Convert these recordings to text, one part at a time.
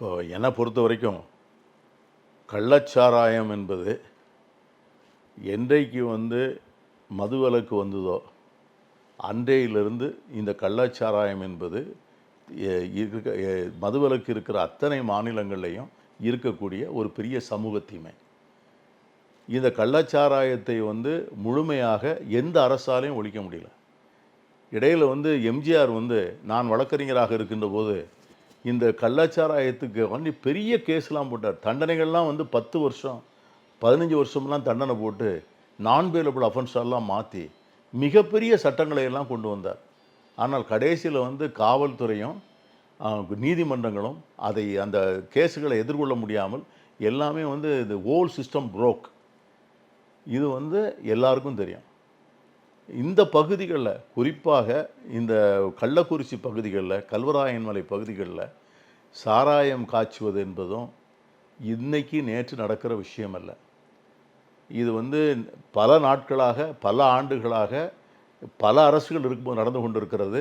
இப்போ என்னை பொறுத்த வரைக்கும் கள்ளச்சாராயம் என்பது என்றைக்கு வந்து மதுவிலக்கு வந்ததோ அன்றையிலிருந்து இந்த கள்ளச்சாராயம் என்பது இருக்க மதுவிலக்கு இருக்கிற அத்தனை மாநிலங்கள்லையும் இருக்கக்கூடிய ஒரு பெரிய சமூக தீமை இந்த கள்ளச்சாராயத்தை வந்து முழுமையாக எந்த அரசாலையும் ஒழிக்க முடியல. இடையில் வந்து எம்ஜிஆர் வந்து நான் வழக்கறிஞராக இருக்கின்ற போது இந்த கள்ளச்சாராயத்துக்கு வந்து பெரிய கேஸ்லாம் போட்டார். தண்டனைகள்லாம் வந்து பத்து வருஷம் பதினஞ்சு வருஷம்லாம் தண்டனை போட்டு நான் பேலபிள் அஃபென்ஸெல்லாம் மாற்றி மிகப்பெரிய சட்டங்களை எல்லாம் கொண்டு வந்தார். ஆனால் கடைசியில் வந்து காவல்துறையும் நீதிமன்றங்களும் அதை அந்த கேஸுகளை எதிர்கொள்ள முடியாமல் எல்லாமே வந்து இந்த ஓல் சிஸ்டம் ப்ரோக் இது வந்து எல்லாருக்கும் தெரியும். இந்த பகுதிகளில் குறிப்பாக இந்த கள்ளக்குறிச்சி பகுதிகளில் கல்வராயன்மலை பகுதிகளில் சாராயம் காய்ச்சுவது என்பதும் இன்னைக்கு நேற்று நடக்கிற விஷயம் அல்ல. இது வந்து பல நாட்களாக பல ஆண்டுகளாக பல அரசுகள் இருக்கும் நடந்து கொண்டிருக்கிறது.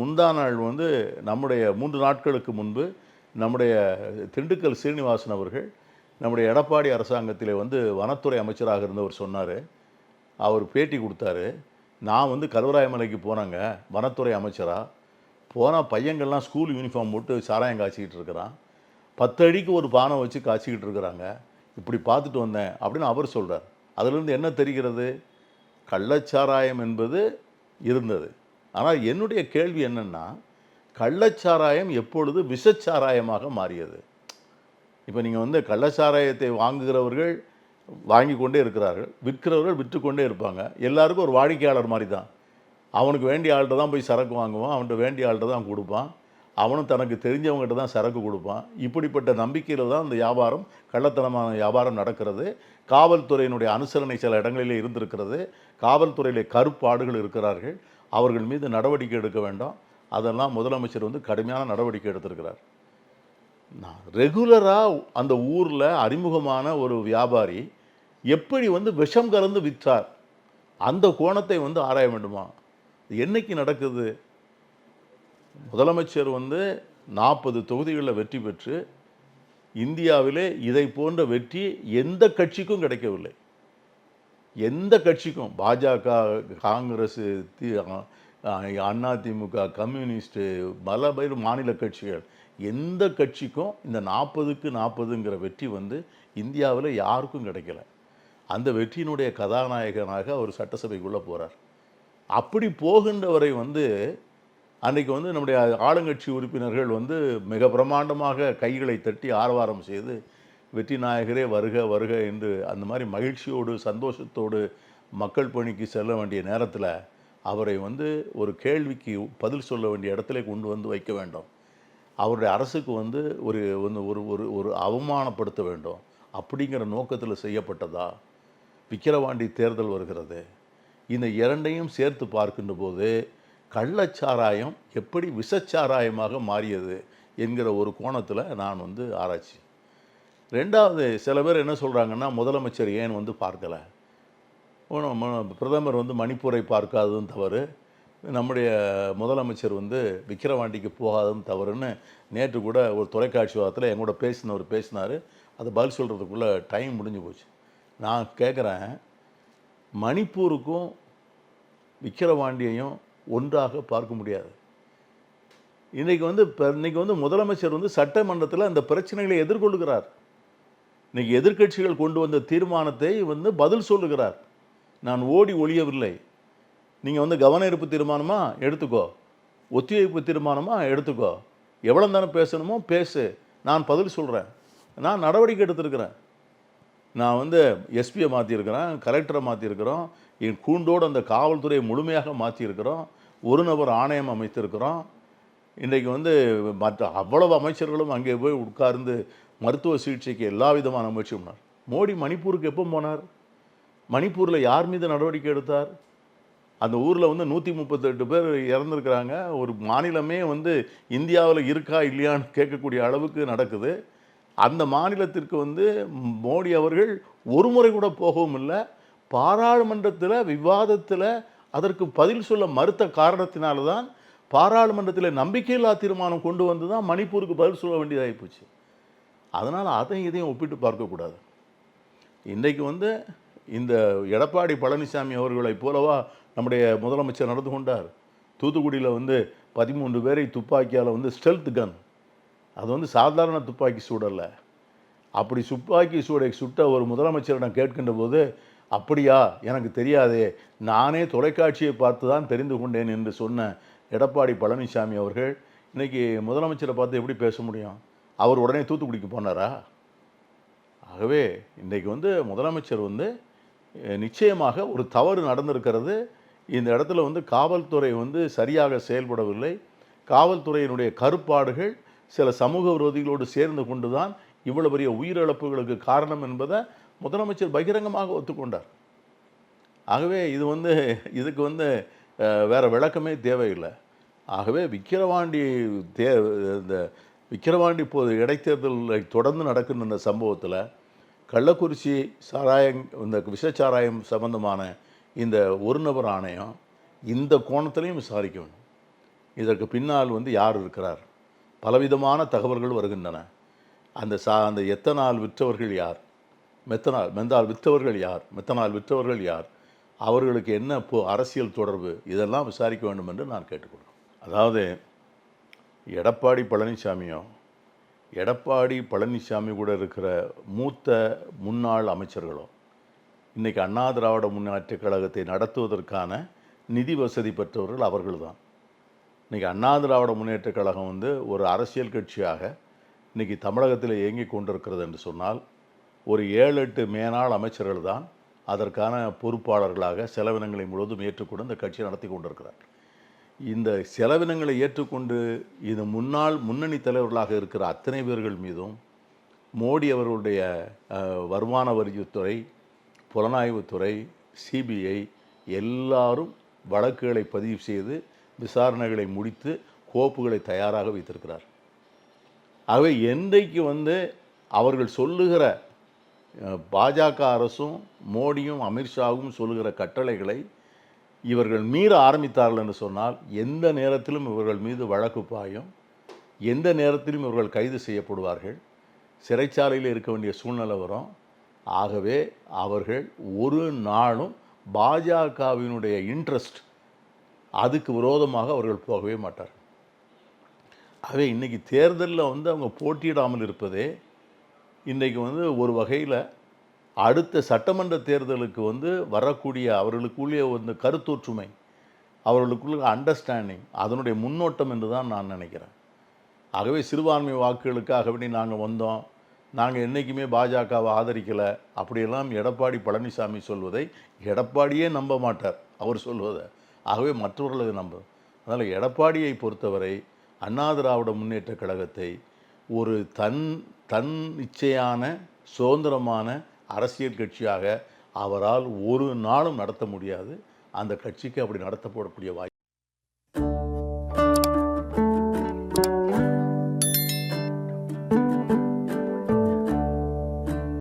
முந்தா நாள் வந்து நம்முடைய மூன்று நாட்களுக்கு முன்பு நம்முடைய திண்டுக்கல் சீனிவாசன் அவர்கள் நம்முடைய எடப்பாடி அரசாங்கத்திலே வந்து வனத்துறை அமைச்சராக இருந்தவர் சொன்னார். அவர் பேட்டி கொடுத்தாரு. நான் வந்து கல்வராயமலைக்கு போனாங்க. வனத்துறை அமைச்சராக போனால் பையங்கள்லாம் ஸ்கூல் யூனிஃபார்ம் போட்டு சாராயம் காய்ச்சிக்கிட்டு இருக்கிறான். பத்து அடிக்கு ஒரு பானை வச்சு காய்ச்சிக்கிட்டு இருக்கிறாங்க. இப்படி பார்த்துட்டு வந்தேன் அப்படின்னு அவர் சொல்கிறார் அதிலிருந்து என்ன தெரிகிறது? கள்ளச்சாராயம் என்பது இருந்தது. ஆனால் என்னுடைய கேள்வி என்னென்னா கள்ளச்சாராயம் எப்பொழுது விஷச்சாராயமாக மாறியது? இப்போ நீங்கள் வந்து கள்ளச்சாராயத்தை வாங்குகிறவர்கள் வாங்கி கொண்டே இருக்கிறார்கள். விற்கிறவர்கள் விற்றுக்கொண்டே இருப்பாங்க. எல்லாருக்கும் ஒரு வாடிக்கையாளர் மாதிரி தான் அவனுக்கு வேண்டிய ஆள்கிட்ட தான் போய் சரக்கு வாங்குவான். அவன்கிட்ட வேண்டிய ஆள்கிட்ட தான் கொடுப்பான். அவனும் தனக்கு தெரிஞ்சவங்ககிட்ட தான் சரக்கு கொடுப்பான். இப்படிப்பட்ட நம்பிக்கையில் தான் இந்த வியாபாரம் கள்ளத்தனமான வியாபாரம் நடக்கிறது. காவல்துறையினுடைய அனுசரணை சில இடங்களிலே இருந்திருக்கிறது. காவல்துறையிலே கருப்பாடுகள் இருக்கிறார்கள். அவர்கள் மீது நடவடிக்கை எடுக்க வேண்டாம். அதெல்லாம் முதலமைச்சர் வந்து கடுமையான நடவடிக்கை எடுத்திருக்கிறார். நான் ரெகுலராக அந்த ஊரில் அறிமுகமான ஒரு வியாபாரி எப்படி வந்து விஷம் கலந்து விற்றார்? அந்த கோணத்தை வந்து ஆராய வேண்டுமா? என்னைக்கு நடக்குது? முதலமைச்சர் வந்து நாற்பது தொகுதிகளில் வெற்றி பெற்று இந்தியாவிலே இதை போன்ற வெற்றி எந்த கட்சிக்கும் கிடைக்கவில்லை. எந்த கட்சிக்கும்? பாஜக காங்கிரஸ் அதிமுக கம்யூனிஸ்ட்டு பல பேர் மாநில கட்சிகள். எந்த கட்சிக்கும் இந்த நாற்பதுக்கு நாற்பதுங்கிற வெற்றி வந்து இந்தியாவில் யாருக்கும் கிடைக்கல. அந்த வெற்றியினுடைய கதாநாயகனாக அவர் சட்டசபைக்குள்ளே போகிறார் அப்படி போகின்றவரை வந்து அன்றைக்கு வந்து நம்முடைய ஆளுங்கட்சி உறுப்பினர்கள் வந்து மிக பிரமாண்டமாக கைகளை தட்டி ஆரவாரம் செய்து வெற்றி நாயகரே வருக வருக என்று அந்த மாதிரி மகிழ்ச்சியோடு சந்தோஷத்தோடு மக்கள் பணிக்கு செல்ல வேண்டிய நேரத்தில் அவரை வந்து ஒரு கேள்விக்கு பதில் சொல்ல வேண்டிய இடத்துல கொண்டு வந்து வைக்க வேண்டும். அவருடைய அரசுக்கு வந்து ஒரு ஒரு ஒரு ஒரு அவமானப்படுத்த வேண்டும். அப்படிங்கிற நோக்கத்தில் செய்யப்பட்டதா? விக்கிரவாண்டி தேர்தல் வருகிறது. இந்த இரண்டையும் சேர்த்து பார்க்கின்ற போது கள்ளச்சாராயம் எப்படி விஷச்சாராயமாக மாறியது என்கிற ஒரு கோணத்தில் நான் வந்து ஆராய்ச்சி. ரெண்டாவது சில பேர் என்ன சொல்கிறாங்கன்னா முதலமைச்சர் ஏன் வந்து பார்க்கலை? பிரதமர் வந்து மணிப்பூரை பார்க்காததும் தவறு. நம்முடைய முதலமைச்சர் வந்து விக்கிரவாண்டிக்கு போகாததும் தவறுன்னு நேற்று கூட ஒரு தொலைக்காட்சி வாரத்தில் என் கூட பேசினவர் பேசினார். அதை பதில் சொல்கிறதுக்குள்ளே டைம் முடிஞ்சு போச்சு. நான் கேட்குறேன் மணிப்பூருக்கும் விக்கிரவாண்டியையும் ஒன்றாக பார்க்க முடியாது. இன்றைக்கி வந்து இப்போ இன்றைக்கி வந்து முதலமைச்சர் வந்து சட்டமன்றத்தில் அந்த பிரச்சனைகளை எதிர்கொள்கிறார் இன்றைக்கி எதிர்க்கட்சிகள் கொண்டு வந்த தீர்மானத்தை வந்து பதில் சொல்லுகிறார். நான் ஓடி ஒழியவில்லை நீங்கள் வந்து கவன ஈர்ப்பு எடுத்துக்கோ. ஒத்திவைப்பு தீர்மானமாக எடுத்துக்கோ. எவ்வளோ தானே பேசணுமோ? பேசு. நான் பதில் சொல்கிறேன் நான் நடவடிக்கை எடுத்திருக்கிறேன். நான் வந்து எஸ்பியை மாற்றிருக்கிறேன் கலெக்டரை மாற்றிருக்கிறோம் என் கூண்டோடு அந்த காவல்துறையை முழுமையாக மாற்றியிருக்கிறோம் ஒரு நபர் ஆணையம் அமைத்திருக்கிறோம். இன்றைக்கு வந்து மற்ற அவ்வளவு அமைச்சர்களும் அங்கே போய் உட்கார்ந்து மருத்துவ சிகிச்சைக்கு எல்லா விதமான முயற்சியும் பண்ணார். மோடி மணிப்பூருக்கு எப்போ போனார்? மணிப்பூரில் யார் மீது நடவடிக்கை எடுத்தார்? அந்த ஊரில் வந்து நூற்றி முப்பத்தெட்டு பேர் இறந்துருக்கிறாங்க. ஒரு மாநிலமே வந்து இந்தியாவில் இருக்கா இல்லையான்னு கேட்கக்கூடிய அளவுக்கு நடக்குது. அந்த மாநிலத்திற்கு வந்து மோடி அவர்கள் ஒரு முறை கூட போகவும் இல்லை. பாராளுமன்றத்தில் விவாதத்தில் அதற்கு பதில் சொல்ல மறுத்த காரணத்தினால தான் பாராளுமன்றத்தில் நம்பிக்கையில்லா தீர்மானம் கொண்டு வந்து தான் மணிப்பூருக்கு பதில் சொல்ல வேண்டியதாகி போச்சு அதனால் அதையும் இதையும் ஒப்பிட்டு பார்க்கக்கூடாது இன்றைக்கு வந்து இந்த எடப்பாடி பழனிசாமி அவர்களைப் போலவா நம்முடைய முதலமைச்சர் நடந்து கொண்டார். தூத்துக்குடியில் வந்து பதிமூன்று பேரை துப்பாக்கியால் வந்து ஸ்டெல்த் கன் அது வந்து சாதாரண துப்பாக்கி சூடல்ல. அப்படி துப்பாக்கி சூடை சுட்ட ஒரு முதலமைச்சரிடம் கேட்கின்ற போது அப்படியா? எனக்கு தெரியாதே. நானே தொலைக்காட்சியை பார்த்து தான் தெரிந்து கொண்டேன் என்று சொன்ன எடப்பாடி பழனிசாமி அவர்கள் இன்றைக்கி முதலமைச்சரை பார்த்து எப்படி பேச முடியும்? அவர் உடனே தூத்துக்குடிக்கு போனாரா? ஆகவே இன்றைக்கு வந்து முதலமைச்சர் வந்து நிச்சயமாக ஒரு தவறு நடந்திருக்கிறது. இந்த இடத்துல வந்து காவல்துறை வந்து சரியாக செயல்படவில்லை. காவல்துறையினுடைய கருப்பாடுகள் சில சமூக விரோதிகளோடு சேர்ந்து கொண்டு தான் இவ்வளவு பெரிய உயிரிழப்புகளுக்கு காரணம் என்பதை முதலமைச்சர் பகிரங்கமாக ஒத்துக்கொண்டார். ஆகவே இது வந்து இதுக்கு வந்து வேறு விளக்கமே தேவையில்லை. ஆகவே விக்கிரவாண்டி தே இந்த விக்கிரவாண்டி இப்போது இடைத்தேர்தலில் தொடர்ந்து நடக்கின்ற இந்த சம்பவத்தில் கள்ளக்குறிச்சி சாராயம் இந்த விஷச்சாராயம் சம்பந்தமான இந்த ஒரு நபர் ஆணையம் இந்த கோணத்திலையும் விசாரிக்க வேண்டும். இதற்கு பின்னால் வந்து யார் இருக்கிறார்? பலவிதமான தகவல்கள் வருகின்றன. அந்த சா அந்த எத்தனால் விற்றவர்கள் யார்? மெத்தனால் மெந்தால் விற்றவர்கள் யார்? மெத்தனால் விற்றவர்கள் யார்? அவர்களுக்கு என்ன இப்போ அரசியல் தொடர்பு? இதெல்லாம் விசாரிக்க வேண்டும் என்று நான் கேட்டுக்கொள்கிறேன். அதாவது எடப்பாடி பழனிசாமியோ எடப்பாடி பழனிசாமி கூட இருக்கிற மூத்த முன்னாள் அமைச்சர்களோ இன்றைக்கி அண்ணா திராவிட முன்னேற்றக் கழகத்தை நடத்துவதற்கான நிதி வசதி பெற்றவர்கள் அவர்கள்தான். இன்றைக்கி அண்ணா திராவிட முன்னேற்றக் கழகம் வந்து ஒரு அரசியல் கட்சியாக இன்றைக்கி தமிழகத்தில் இயங்கி கொண்டிருக்கிறது என்று சொன்னால் ஒரு ஏழு எட்டு மேனாள் அமைச்சர்கள் தான் அதற்கான பொறுப்பாளர்களாக செலவினங்களை முழுவதும் ஏற்றுக்கொண்டு இந்த கட்சியை நடத்தி கொண்டிருக்கிறார். இந்த செலவினங்களை ஏற்றுக்கொண்டு இது முன்னாள் முன்னணி தலைவர்களாக இருக்கிற அத்தனை பேர்கள் மீதும் மோடி அவர்களுடைய வருமான வரித்துறை புலனாய்வுத்துறை சிபிஐ எல்லாரும் வழக்குகளை பதிவு செய்து விசாரணைகளை முடித்து கோப்புகளை தயாராக வைத்திருக்கிறார். ஆகவே என்றைக்கு வந்து அவர்கள் சொல்லுகிற பாஜக அரசும் மோடியும் அமித்ஷாவும் சொல்லுகிற கட்டளைகளை இவர்கள் மீற ஆரம்பித்தார்கள் என்று சொன்னால் எந்த நேரத்திலும் இவர்கள் மீது வழக்கு பாயும் எந்த நேரத்திலும் இவர்கள் கைது செய்யப்படுவார்கள் சிறைச்சாலையில் இருக்க வேண்டிய சூழ்நிலை வரும். ஆகவே அவர்கள் ஒரு நாளும் பாஜகவினுடைய இன்ட்ரெஸ்ட் அதுக்கு விரோதமாக அவர்கள் போகவே மாட்டார் ஆகவே இன்றைக்கி தேர்தலில் வந்து அவங்க போட்டியிடாமல் இருப்பதே இன்றைக்கு வந்து ஒரு வகையில் அடுத்த சட்டமன்ற தேர்தலுக்கு வந்து வரக்கூடிய அவர்களுக்குள்ளே வந்து கருத்தொற்றுமை அவர்களுக்குள்ள அண்டர்ஸ்டாண்டிங் அதனுடைய முன்னோட்டம் என்று தான் நான் நினைக்கிறேன். ஆகவே சிறுபான்மை வாக்குகளுக்காக வேண்டி நாங்கள் வந்தோம் நாங்கள் என்றைக்குமே பாஜகவை ஆதரிக்கலை அப்படியெல்லாம் எடப்பாடி பழனிசாமி சொல்வதை எடப்பாடியே நம்ப மாட்டார் அவர் சொல்வதை. ஆகவே மற்றவர்களது அதை நம்ப அதனால் எடப்பாடியை பொறுத்தவரை அண்ணா திராவிட முன்னேற்ற கழகத்தை ஒரு தன் தன் இச்சையான சுதந்திரமான அரசியல் கட்சியாக அவரால் ஒரு நாளும் நடத்த முடியாது. அந்த கட்சிக்கு அப்படி நடத்தப்படக்கூடிய வாய்ப்பு